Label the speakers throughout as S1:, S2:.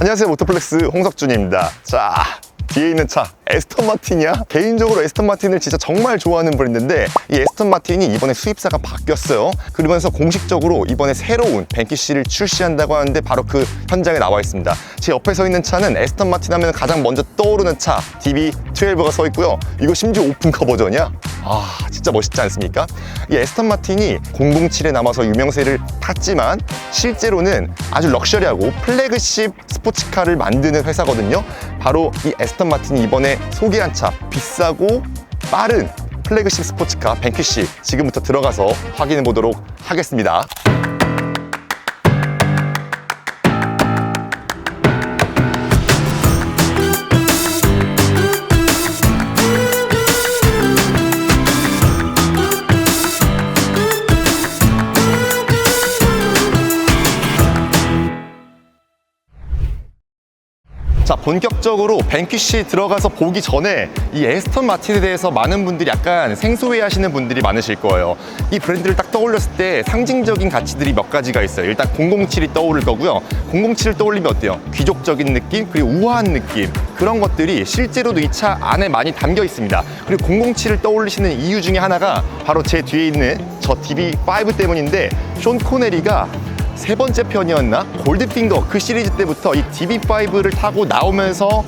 S1: 안녕하세요. 모토플렉스 홍석준입니다. 자 뒤에 있는 차 에스턴 마틴이야? 개인적으로 에스턴 마틴을 진짜 정말 좋아하는 브랜드인데 이 에스턴 마틴이 이번에 수입사가 바뀌었어요. 그러면서 공식적으로 이번에 새로운 벤키시를 출시한다고 하는데 바로 그 현장에 나와 있습니다. 제 옆에 서 있는 차는 에스턴 마틴 하면 가장 먼저 떠오르는 차 DB12가 서 있고요. 이거 심지어 오픈카 버전이야? 아 진짜 멋있지 않습니까? 이 에스턴 마틴이 007에 남아서 유명세를 탔지만 실제로는 아주 럭셔리하고 플래그십 스포츠카를 만드는 회사거든요. 바로 이 에스턴 마틴이 이번에 소개한 차 비싸고 빠른 플래그십 스포츠카 뱅큐시 지금부터 들어가서 확인해 보도록 하겠습니다. 본격적으로 뱅퀴시 들어가서 보기 전에 이 에스턴 마틴에 대해서 많은 분들이 약간 생소해 하시는 분들이 많으실 거예요. 이 브랜드를 딱 떠올렸을 때 상징적인 가치들이 몇 가지가 있어요. 일단 007이 떠오를 거고요. 007을 떠올리면 어때요? 귀족적인 느낌 그리고 우아한 느낌 그런 것들이 실제로도 이 차 안에 많이 담겨 있습니다. 그리고 007을 떠올리시는 이유 중에 하나가 바로 제 뒤에 있는 저 DB5 때문인데 쇼 코네리가 세 번째 편이었나? 골드핑거 그 시리즈 때부터 이 DB5를 타고 나오면서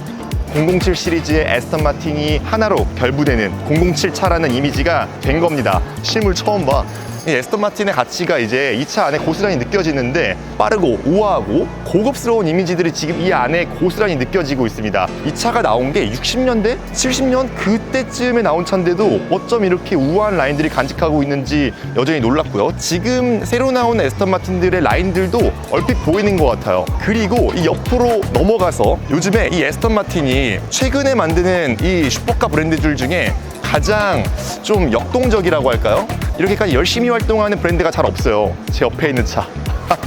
S1: 007 시리즈의 에스턴 마틴이 하나로 결부되는 007 차라는 이미지가 된 겁니다. 실물 처음 봐. 이 에스턴 마틴의 가치가 이제 이 차 안에 고스란히 느껴지는데 빠르고 우아하고 고급스러운 이미지들이 지금 이 안에 고스란히 느껴지고 있습니다. 이 차가 나온 게 60년대? 70년? 그때쯤에 나온 차인데도 어쩜 이렇게 우아한 라인들이 간직하고 있는지 여전히 놀랍고요. 지금 새로 나온 에스턴 마틴들의 라인들도 얼핏 보이는 것 같아요. 그리고 이 옆으로 넘어가서 요즘에 이 에스턴 마틴이 최근에 만드는 이 슈퍼카 브랜드들 중에 가장 좀 역동적이라고 할까요? 이렇게까지 열심히 활동하는 브랜드가 잘 없어요. 제 옆에 있는 차.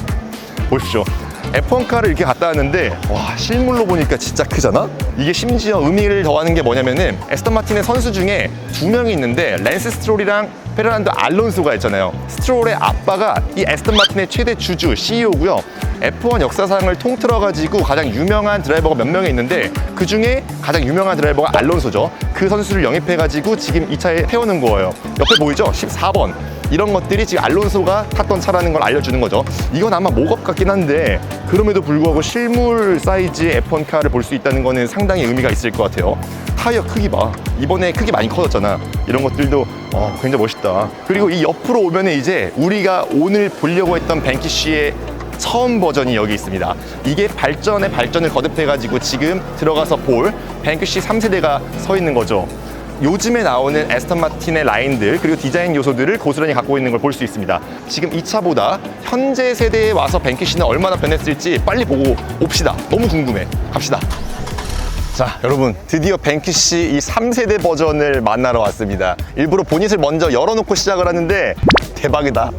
S1: 보십시오. F1카를 이렇게 갖다 놨는데 와 실물로 보니까 진짜 크잖아? 이게 심지어 의미를 더하는 게 뭐냐면은 에스턴 마틴의 선수 중에 두 명이 있는데 랜스 스트롤이랑 페르난도 알론소가 있잖아요 스트롤의 아빠가 이 에스턴 마틴의 최대 주주 CEO고요 F1 역사상을 통틀어 가지고 가장 유명한 드라이버가 몇 명이 있는데 그 중에 가장 유명한 드라이버가 알론소죠 그 선수를 영입해 가지고 지금 이 차에 태우는 거예요 옆에 보이죠? 14번 이런 것들이 지금 알론소가 탔던 차라는 걸 알려주는 거죠. 이건 아마 목업 같긴 한데 그럼에도 불구하고 실물 사이즈의 F1 카를 볼 수 있다는 거는 상당히 의미가 있을 것 같아요. 타이어 크기 봐. 이번에 크기 많이 커졌잖아. 이런 것들도 어, 굉장히 멋있다. 그리고 이 옆으로 오면 이제 우리가 오늘 보려고 했던 뱅키쉬의 처음 버전이 여기 있습니다. 이게 발전에 발전을 거듭해가지고 지금 들어가서 볼 뱅크시 3세대가 서 있는 거죠. 요즘에 나오는 에스턴 마틴의 라인들 그리고 디자인 요소들을 고스란히 갖고 있는 걸 볼 수 있습니다. 지금 이 차보다 현재 세대에 와서 뱅키시는 얼마나 변했을지 빨리 보고 옵시다. 너무 궁금해. 갑시다. 자, 여러분, 드디어 뱅키시 이 3세대 버전을 만나러 왔습니다. 일부러 보닛을 먼저 열어놓고 시작을 하는데 대박이다.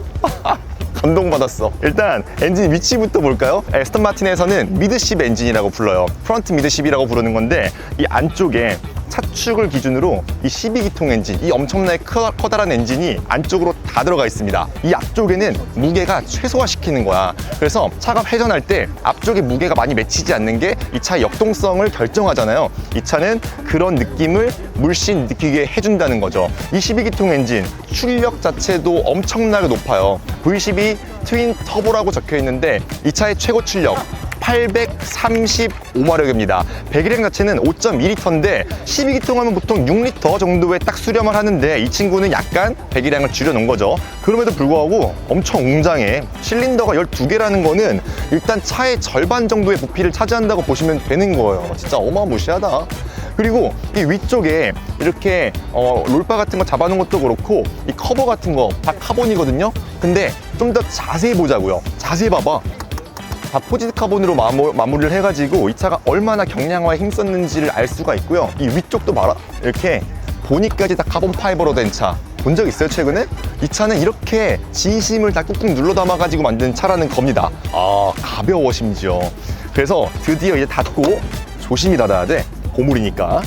S1: 감동받았어. 일단 엔진 위치부터 볼까요? 에스턴 마틴에서는 미드십 엔진이라고 불러요. 프런트 미드십이라고 부르는 건데 이 안쪽에 차축을 기준으로 이 12기통 엔진, 이 엄청나게 커, 커다란 엔진이 안쪽으로 다 들어가 있습니다. 이 앞쪽에는 무게가 최소화시키는 거야. 그래서 차가 회전할 때 앞쪽에 무게가 많이 맺히지 않는 게 이 차의 역동성을 결정하잖아요. 이 차는 그런 느낌을 물씬 느끼게 해준다는 거죠. 이 12기통 엔진 출력 자체도 엄청나게 높아요. V12 트윈 터보라고 적혀 있는데 이 차의 최고 출력 835마력입니다. 배기량 자체는 5.2리터인데 12기통 하면 보통 6리터 정도에 딱 수렴을 하는데 이 친구는 약간 배기량을 줄여놓은 거죠. 그럼에도 불구하고 엄청 웅장해. 실린더가 12개라는 거는 일단 차의 절반 정도의 부피를 차지한다고 보시면 되는 거예요. 진짜 어마무시하다. 그리고 이 위쪽에 이렇게 어, 롤바 같은 거 잡아놓은 것도 그렇고 이 커버 같은 거 다 카본이거든요. 근데 좀 더 자세히 보자고요. 자세히 봐봐. 다 포지드 카본으로 마무, 마무 리를 해가지고 이 차가 얼마나 경량화에 힘썼는지를 알 수가 있고요. 이 위쪽도 봐라. 이렇게 보니까지 다 카본 파이버로 된 차. 본 적 있어요, 최근에? 이 차는 이렇게 진심을 다 꾹꾹 눌러 담아가지고 만든 차라는 겁니다. 아, 가벼워, 심지어. 그래서 드디어 이제 닫고 조심히 닫아야 돼. 고물이니까.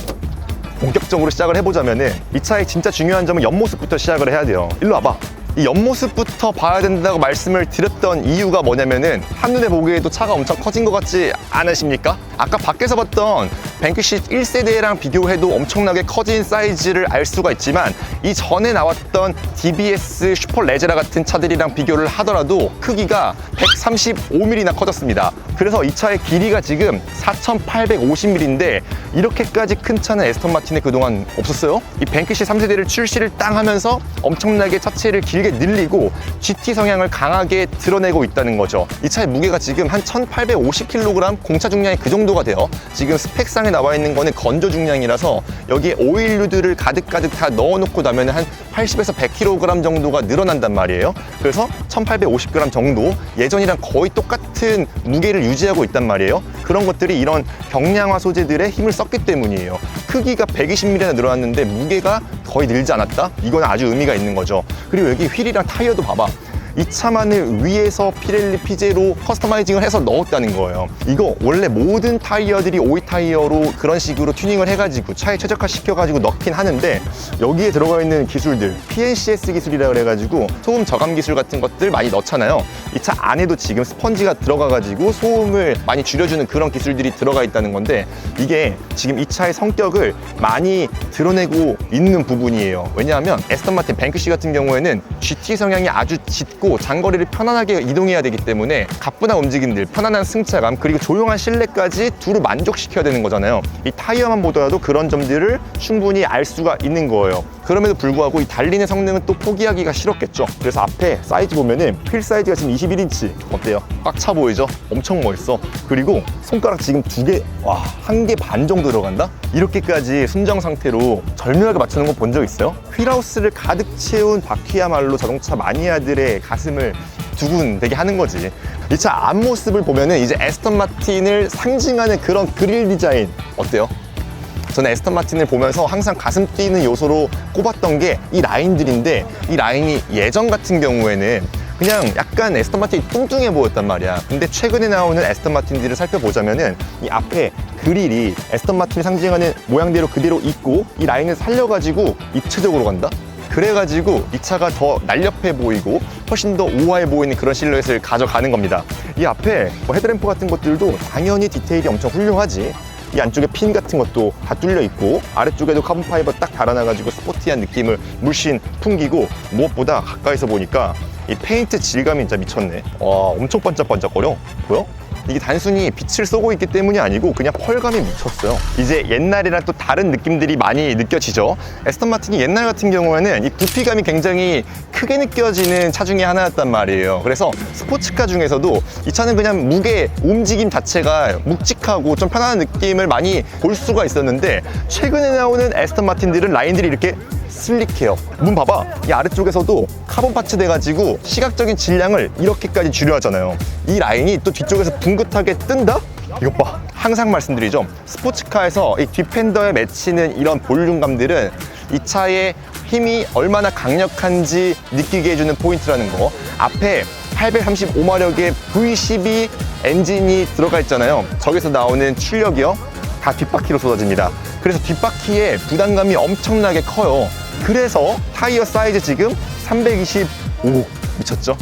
S1: 본격적으로 시작을 해보자면은 이 차의 진짜 중요한 점은 옆모습부터 시작을 해야 돼요. 일로 와봐. 이 옆모습부터 봐야 된다고 말씀을 드렸던 이유가 뭐냐면은 한눈에 보기에도 차가 엄청 커진 것 같지 않으십니까? 아까 밖에서 봤던 뱅크시 1세대랑 비교해도 엄청나게 커진 사이즈를 알 수가 있지만 이 전에 나왔던 DBS 슈퍼 레제라 같은 차들이랑 비교를 하더라도 크기가 135mm나 커졌습니다. 그래서 이 차의 길이가 지금 4,850mm인데 이렇게까지 큰 차는 에스턴 마틴에 그동안 없었어요. 이 뱅크시 3세대를 출시를 땅 하면서 엄청나게 차체를 길게 늘리고 GT 성향을 강하게 드러내고 있다는 거죠. 이 차의 무게가 지금 한 1,850kg 공차 중량이 그 정도 가 돼요. 지금 스펙상에 나와 있는 거는 건조 중량이라서 여기에 오일류들을 가득가득 다 넣어놓고 나면 한 80에서 100kg 정도가 늘어난단 말이에요. 그래서 1,850g 정도 예전이랑 거의 똑같은 무게를 유지하고 있단 말이에요. 그런 것들이 이런 경량화 소재들의 힘을 썼기 때문이에요. 크기가 120mm나 늘어났는데 무게가 거의 늘지 않았다? 이건 아주 의미가 있는 거죠. 그리고 여기 휠이랑 타이어도 봐봐. 이 차만을 위에서 피렐리 피제로 커스터마이징을 해서 넣었다는 거예요. 이거 원래 모든 타이어들이 오이 타이어로 그런 식으로 튜닝을 해가지고 차에 최적화 시켜가지고 넣긴 하는데 여기에 들어가 있는 기술들 PNCS 기술이라 그래가지고 소음 저감 기술 같은 것들 많이 넣잖아요. 이 차 안에도 지금 스펀지가 들어가가지고 소음을 많이 줄여주는 그런 기술들이 들어가 있다는 건데 이게 지금 이 차의 성격을 많이 드러내고 있는 부분이에요. 왜냐하면 에스턴 마틴 뱅크시 같은 경우에는 GT 성향이 아주 짙고 장거리를 편안하게 이동해야 되기 때문에 가뿐한 움직임들, 편안한 승차감, 그리고 조용한 실내까지 두루 만족시켜야 되는 거잖아요. 이 타이어만 보더라도 그런 점들을 충분히 알 수가 있는 거예요. 그럼에도 불구하고 이 달리는 성능은 또 포기하기가 싫었겠죠. 그래서 앞에 사이즈 보면은 휠 사이즈가 지금 21인치 어때요? 꽉 차 보이죠? 엄청 멋있어. 그리고 손가락 지금 두 개, 와, 한 개 반 정도 들어간다? 이렇게까지 순정 상태로 절묘하게 맞추는 거 본 적 있어요? 휠하우스를 가득 채운 바퀴야말로 자동차 마니아들의 가슴을 두근대게 하는 거지. 이 차 앞모습을 보면은 이제 에스턴 마틴을 상징하는 그런 그릴 디자인 어때요? 저는 에스턴 마틴을 보면서 항상 가슴 뛰는 요소로 꼽았던 게 이 라인들인데 이 라인이 예전 같은 경우에는 그냥 약간 에스턴 마틴이 뚱뚱해 보였단 말이야. 근데 최근에 나오는 에스턴 마틴들을 살펴보자면은 이 앞에 그릴이 에스턴 마틴을 상징하는 모양대로 그대로 있고 이 라인을 살려가지고 입체적으로 간다? 그래가지고 이 차가 더 날렵해 보이고 훨씬 더 우아해 보이는 그런 실루엣을 가져가는 겁니다. 이 앞에 뭐 헤드램프 같은 것들도 당연히 디테일이 엄청 훌륭하지. 이 안쪽에 핀 같은 것도 다 뚫려 있고 아래쪽에도 카본 파이버 딱 달아놔가지고 스포티한 느낌을 물씬 풍기고 무엇보다 가까이서 보니까 이 페인트 질감이 진짜 미쳤네. 와 엄청 반짝반짝거려. 보여? 이게 단순히 빛을 쏘고 있기 때문이 아니고 그냥 펄감이 미쳤어요. 이제 옛날이랑 또 다른 느낌들이 많이 느껴지죠. 에스턴 마틴이 옛날 같은 경우에는 이 부피감이 굉장히 크게 느껴지는 차 중에 하나였단 말이에요. 그래서 스포츠카 중에서도 이 차는 그냥 무게 움직임 자체가 묵직하고 좀 편안한 느낌을 많이 볼 수가 있었는데 최근에 나오는 에스턴 마틴들은 라인들이 이렇게 슬릭해요. 문 봐봐. 이 아래쪽에서도 카본 파츠 돼가지고 시각적인 질량을 이렇게까지 줄여하잖아요. 이 라인이 또 뒤쪽에서 붕긋하게 뜬다? 이것 봐. 항상 말씀드리죠. 스포츠카에서 이 뒷팬더에 맺히는 이런 볼륨감들은 이 차의 힘이 얼마나 강력한지 느끼게 해주는 포인트라는 거. 앞에 835마력의 V12 엔진이 들어가 있잖아요. 저기서 나오는 출력이요. 다 뒷바퀴로 쏟아집니다. 그래서 뒷바퀴에 부담감이 엄청나게 커요. 그래서 타이어 사이즈 지금 325 미쳤죠?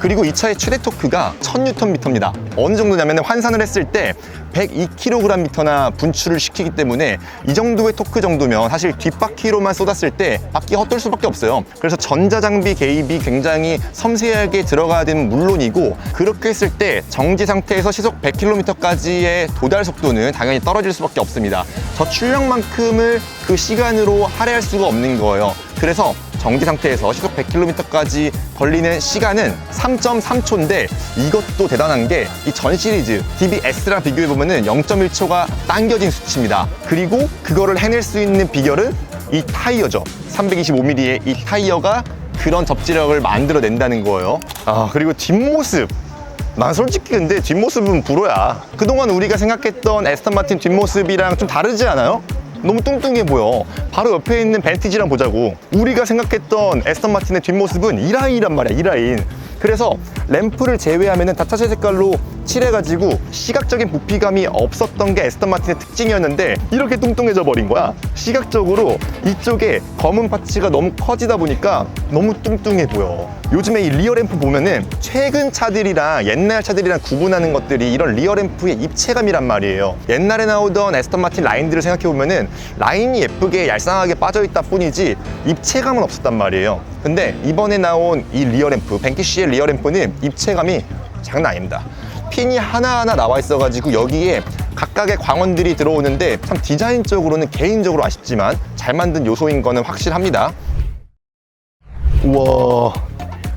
S1: 그리고 이 차의 최대 토크가 1000Nm입니다. 어느 정도냐면 환산을 했을 때 102kgm나 분출을 시키기 때문에 이 정도의 토크 정도면 사실 뒷바퀴로만 쏟았을 때 바퀴 헛돌 수밖에 없어요. 그래서 전자장비 개입이 굉장히 섬세하게 들어가야 되는 물론이고 그렇게 했을 때 정지 상태에서 시속 100km까지의 도달 속도는 당연히 떨어질 수밖에 없습니다. 저 출력만큼을 그 시간으로 할애할 수가 없는 거예요. 그래서 정지 상태에서 시속 100km까지 걸리는 시간은 3.3초인데 이것도 대단한 게 이 전 시리즈 DBS랑 비교해 보면은 0.1초가 당겨진 수치입니다. 그리고 그거를 해낼 수 있는 비결은 이 타이어죠. 325mm의 이 타이어가 그런 접지력을 만들어낸다는 거예요. 아 그리고 뒷모습. 난 솔직히 근데 뒷모습은 불어야. 그동안 우리가 생각했던 에스턴 마틴 뒷모습이랑 좀 다르지 않아요? 너무 뚱뚱해 보여. 바로 옆에 있는 벤티지랑 보자고. 우리가 생각했던 에스턴 마틴의 뒷모습은 이 라인이란 말이야, 이 라인. 그래서 램프를 제외하면은 다 차체 색깔로 칠해가지고 시각적인 부피감이 없었던 게 에스턴 마틴의 특징이었는데 이렇게 뚱뚱해져 버린 거야. 시각적으로 이쪽에 검은 파츠가 너무 커지다 보니까 너무 뚱뚱해 보여. 요즘에 이 리어 램프 보면은 최근 차들이랑 옛날 차들이랑 구분하는 것들이 이런 리어 램프의 입체감이란 말이에요. 옛날에 나오던 에스턴 마틴 라인들을 생각해 보면은 라인이 예쁘게 얄쌍하게 빠져 있다 뿐이지 입체감은 없었단 말이에요. 근데 이번에 나온 이 리어 램프, 뱅키쉬의 리어 램프는 입체감이 장난 아닙니다. 핀이 하나하나 나와 있어가지고 여기에 각각의 광원들이 들어오는데 참 디자인적으로는 개인적으로 아쉽지만 잘 만든 요소인 거는 확실합니다. 우와.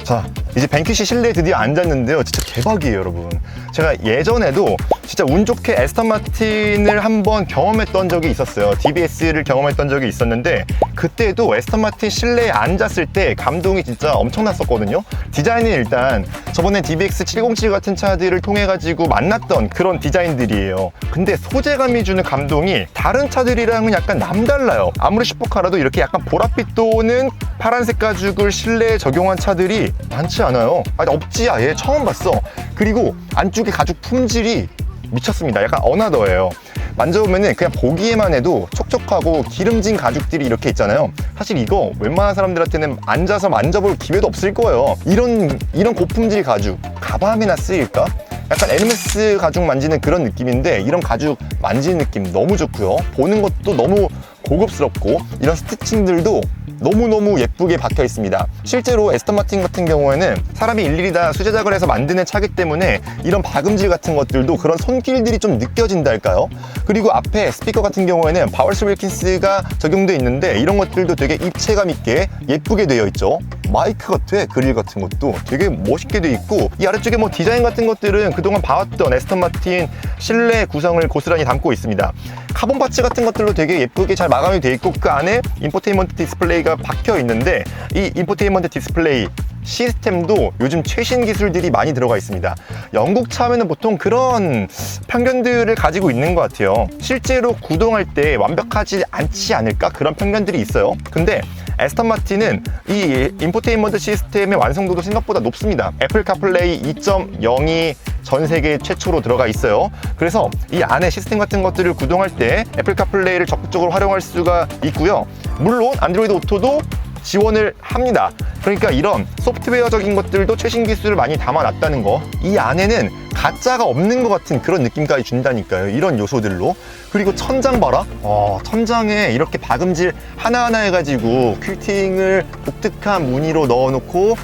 S1: 자, 이제 뱅키시 실내에 드디어 앉았는데요. 진짜 대박이에요, 여러분. 제가 예전에도 진짜 운 좋게 에스턴 마틴을 한번 경험했던 적이 있었어요. DBS를 경험했던 적이 있었는데 그때도 에스턴 마틴 실내에 앉았을 때 감동이 진짜 엄청났었거든요. 디자인이 일단 저번에 DBX 707 같은 차들을 통해 가지고 만났던 그런 디자인들이에요. 근데 소재감이 주는 감동이 다른 차들이랑은 약간 남달라요. 아무리 슈퍼카라도 이렇게 약간 보랏빛 도는 파란색 가죽을 실내에 적용한 차들이 많지 않아요. 아니, 없지 아예 처음 봤어. 그리고 안쪽에 가죽 품질이 미쳤습니다. 약간 어나더예요. 만져보면은 그냥 보기에만 해도 촉촉하고 기름진 가죽들이 이렇게 있잖아요. 사실 이거 웬만한 사람들한테는 앉아서 만져볼 기회도 없을 거예요. 이런 이런 고품질 가죽 가방이나 쓰일까? 약간 에르메스 가죽 만지는 그런 느낌인데 이런 가죽 만지는 느낌 너무 좋고요. 보는 것도 너무 고급스럽고 이런 스티칭들도 너무너무 예쁘게 박혀 있습니다. 실제로 에스턴 마틴 같은 경우에는 사람이 일일이 다 수제작을 해서 만드는 차기 때문에 이런 박음질 같은 것들도 그런 손길들이 좀 느껴진달까요? 그리고 앞에 스피커 같은 경우에는 바월스 윌킨스가 적용되어 있는데 이런 것들도 되게 입체감 있게 예쁘게 되어 있죠. 마이크 같아 그릴 같은 것도 되게 멋있게 돼 있고 이 아래쪽에 뭐 디자인 같은 것들은 그동안 봐왔던 에스턴 마틴 실내 구성을 고스란히 담고 있습니다. 카본 파츠 같은 것들로 되게 예쁘게 잘 마감이 돼 있고 그 안에 인포테인먼트 디스플레이가 박혀 있는데 이 인포테인먼트 디스플레이 시스템도 요즘 최신 기술들이 많이 들어가 있습니다. 영국 차면은 보통 그런 편견들을 가지고 있는 것 같아요. 실제로 구동할 때 완벽하지 않지 않을까 그런 편견들이 있어요. 근데 에스턴 마틴은 이 인포테인먼트 시스템의 완성도도 생각보다 높습니다. 애플 카플레이 2.0이 전 세계 최초로 들어가 있어요. 그래서 이 안에 시스템 같은 것들을 구동할 때 애플 카플레이를 적극적으로 활용할 수가 있고요. 물론 안드로이드 오토도 지원을 합니다. 그러니까 이런 소프트웨어적인 것들도 최신 기술을 많이 담아놨다는 거. 이 안에는 가짜가 없는 것 같은 그런 느낌까지 준다니까요. 이런 요소들로. 그리고 천장 봐라. 어, 천장에 이렇게 박음질 하나하나 해가지고 퀼팅을 독특한 무늬로 넣어놓고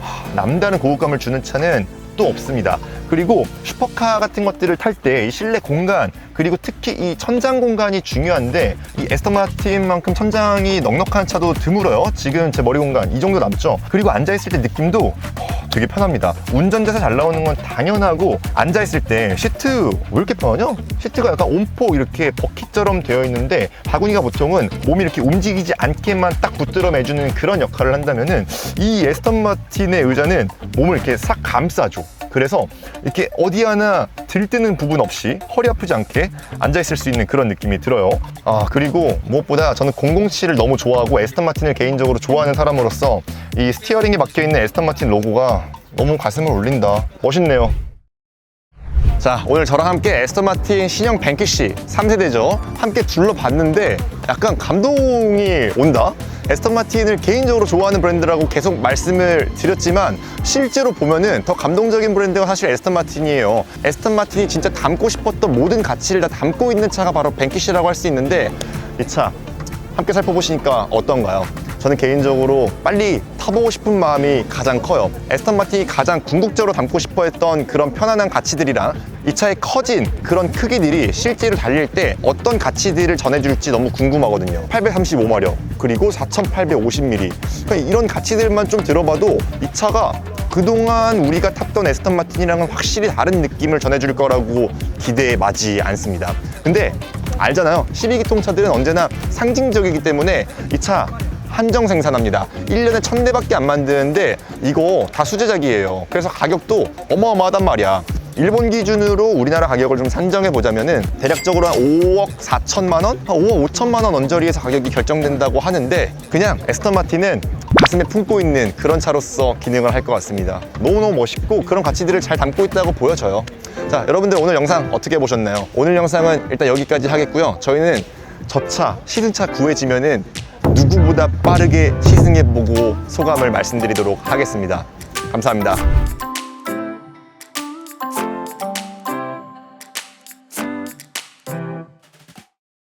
S1: 하, 남다른 고급감을 주는 차는 또 없습니다. 그리고 슈퍼카 같은 것들을 탈 때 이 실내 공간 그리고 특히 이 천장 공간이 중요한데 이 에스턴 마틴만큼 천장이 넉넉한 차도 드물어요. 지금 제 머리 공간 이 정도 남죠. 그리고 앉아 있을 때 느낌도 어, 되게 편합니다. 운전자에서 잘 나오는 건 당연하고 앉아 있을 때 시트 왜 이렇게 편하냐? 시트가 약간 온포 이렇게 버킷처럼 되어 있는데 바구니가 보통은 몸이 이렇게 움직이지 않게만 딱 붙들어 매주는 그런 역할을 한다면은 이 에스턴 마틴의 의자는 몸을 이렇게 싹 감싸줘. 그래서 이렇게 어디 하나 들뜨는 부분 없이 허리 아프지 않게 앉아 있을 수 있는 그런 느낌이 들어요. 아 그리고 무엇보다 저는 007을 너무 좋아하고 에스턴 마틴을 개인적으로 좋아하는 사람으로서 이 스티어링에 박혀 있는 에스턴 마틴 로고가 너무 가슴을 울린다. 멋있네요. 자 오늘 저랑 함께 에스턴 마틴 신형 뱅키시 3세대죠? 함께 둘러봤는데 약간 감동이 온다? 에스턴 마틴을 개인적으로 좋아하는 브랜드라고 계속 말씀을 드렸지만 실제로 보면은 더 감동적인 브랜드가 사실 에스턴 마틴이에요. 에스턴 마틴이 진짜 담고 싶었던 모든 가치를 다 담고 있는 차가 바로 뱅키시라고 할 수 있는데 이 차 함께 살펴보시니까 어떤가요? 저는 개인적으로 빨리 타보고 싶은 마음이 가장 커요. 에스턴 마틴이 가장 궁극적으로 담고 싶어 했던 그런 편안한 가치들이랑 이 차의 커진 그런 크기들이 실제로 달릴 때 어떤 가치들을 전해줄지 너무 궁금하거든요. 835마력, 그리고 4850mm. 그러니까 이런 가치들만 좀 들어봐도 이 차가 그동안 우리가 탔던 에스턴 마틴이랑은 확실히 다른 느낌을 전해줄 거라고 기대에 마지 않습니다. 근데 알잖아요. 12기통 차들은 언제나 상징적이기 때문에 이차 한정 생산합니다. 1년에 1000대밖에 안 만드는데 이거 다 수제작이에요. 그래서 가격도 어마어마하단 말이야. 일본 기준으로 우리나라 가격을 좀 산정해 보자면은 대략적으로 한 5억 4천만 원, 한 5억 5천만 원 언저리에서 가격이 결정된다고 하는데 그냥 에스턴 마틴은 가슴에 품고 있는 그런 차로서 기능을 할 것 같습니다. 너무너무 멋있고 그런 가치들을 잘 담고 있다고 보여져요. 자, 여러분들 오늘 영상 어떻게 보셨나요? 오늘 영상은 일단 여기까지 하겠고요. 저희는 저 차, 시승차 구해지면은 누구보다 빠르게 시승해보고 소감을 말씀드리도록 하겠습니다. 감사합니다.